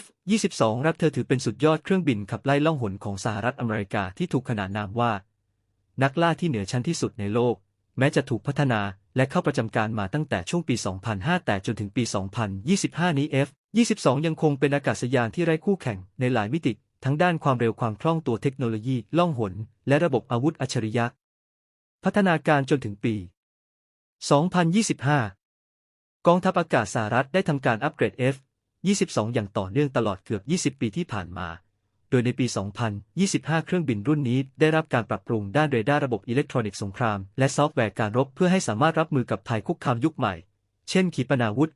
F-22 รับเธอถือเป็นสุดยอดเครื่องบินขับไล่ล่องหนของสหรัฐอเมริกาที่ถูกขนานนามว่า นักล่าที่เหนือชั้นที่สุดในโลก แม้จะถูกพัฒนาและเข้าประจำการมาตั้งแต่ช่วงปี 2005 แต่จนถึงปี 2025 นี้ F-22 ยังคงเป็นอากาศยานที่ไร้คู่แข่งในหลายมิติ ทั้งด้านความเร็วความคล่องตัวเทคโนโลยีล่องหน และระบบอาวุธอัจฉริยะ พัฒนาการจนถึงปี 2025 กองทัพอากาศสหรัฐได้ทำการอัปเกรด F 22 อย่างต่อเนื่องตลอดเกือบ 20 ปีที่ผ่านมา โดยในปี 2025 เครื่องบินรุ่นนี้ได้รับการปรับปรุงด้านเรดาร์ระบบอิเล็กทรอนิกส์สงคราม และซอฟต์แวร์การรบเพื่อให้สามารถรับมือกับภัยคุกคามยุคใหม่ เช่น ขีปนาวุธ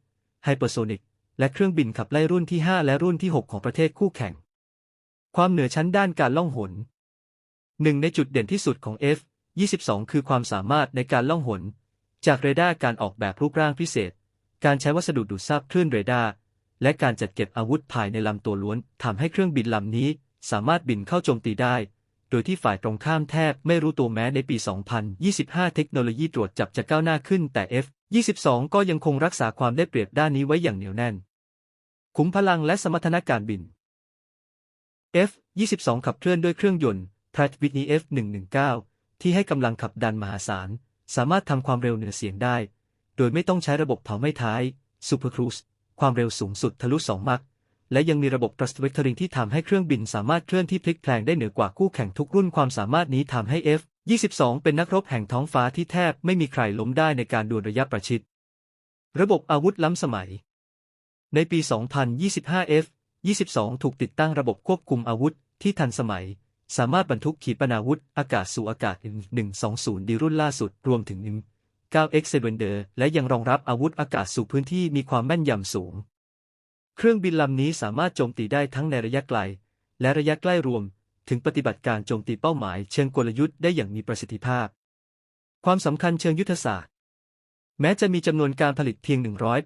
ไฮเปอร์โซนิก และเครื่องบินขับไล่รุ่นที่ 5 และรุ่นที่ 6 ของประเทศคู่แข่ง ความเหนือชั้นด้านการล่องหน หนึ่งในจุดเด่นที่สุดของ F-22 คือความสามารถในการล่องหน จากเรดาร์การออกแบบรูปร่างพิเศษ การใช้วัสดุดูดซับคลื่นเรดาร์ และการจัดเก็บอาวุธภายในลำตัวล้วนทำให้เครื่องบินลำนี้ สามารถบินเข้าโจมตีได้ โดยที่ฝ่ายตรงข้ามแทบไม่รู้ตัวแม้ในปี 2025 เทคโนโลยีตรวจจับจะก้าวหน้าขึ้นแต่ F-22 ก็ยังคงรักษาความได้เปรียบด้านนี้ไว้อย่างเหนียวแน่นขุมพลังและสมรรถนะการบิน F-22 ขับเคลื่อนด้วยเครื่องยนต์ Pratt Whitney F119 ที่ให้กำลังขับดันมหาศาล สามารถทำความเร็วเหนือเสียงได้ โดยไม่ต้องใช้ระบบเผาไหม้ท้าย Super Cruise ความเร็วสูงสุดทะลุ 2 มัก และยังมีระบบ thrust vectoring ที่ทำให้เครื่องบินสามารถเคลื่อนที่พลิกแพลงได้เหนือกว่าคู่แข่งทุกรุ่นความสามารถนี้ทำให้ F-22 เป็นนักรบแห่งท้องฟ้าที่แทบไม่มีใครล้มได้ในการดวลระยะประชิด ระบบอาวุธล้ำสมัย ในปี 2025 F-22 ถูกติดตั้งระบบควบคุมอาวุธที่ทันสมัย สามารถบรรทุกขีปนาวุธอากาศสู่อากาศ M120 ดีรุ่นล่าสุดรวมถึง M 9X Avenger และยังรองรับอาวุธอากาศสู่พื้นที่มีความแม่นยำสูง เครื่องบินลำนี้สามารถโจมตีได้ทั้งในระยะไกล และระยะใกล้รวม ถึงปฏิบัติการโจมตีเป้าหมายเชิงกลยุทธ์ได้อย่างมีประสิทธิภาพ ความสำคัญเชิงยุทธศาสตร์ แม้จะมีจำนวนการผลิตเพียง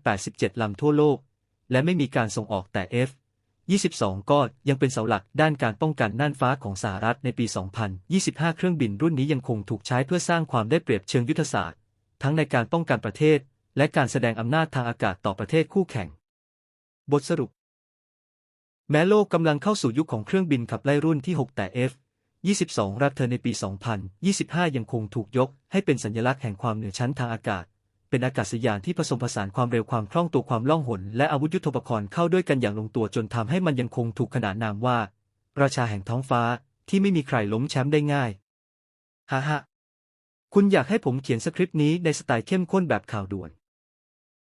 187 ลำทั่วโลก และไม่มีการส่งออกแต่ F 22 ก็ยังเป็นเสาหลักด้านการป้องกันน่านฟ้าของสหรัฐในปี 2025 เครื่องบินรุ่นนี้ยังคงถูกใช้เพื่อสร้างความได้เปรียบเชิงยุทธศาสตร์ ทั้งในการป้องกันประเทศ และการแสดงอำนาจทางอากาศต่อประเทศคู่แข่ง บทสรุป แม้โลกกำลังเข้าสู่ยุคของเครื่องบินขับไล่รุ่นที่ 6 แต่ F 22 รับเธอในปี 2025 ยังคงถูกยกให้เป็นสัญลักษณ์แห่งความเหนือชั้นทางอากาศ เป็นอากาศยานที่ผสมผสานความเร็วความคล่องตัวความล่องหน และอาวุธยุทโธปกรณ์เข้าด้วยกันอย่างลงตัวจนทำให้มันยังคงถูกขนานนามว่า ราชาแห่งท้องฟ้าที่ไม่มีใครล้มแชมป์ได้ง่ายฮ่าฮ่า คุณอยากให้ผมเขียนสคริปต์นี้ในสไตล์เข้มข้นแบบข่าวด่วน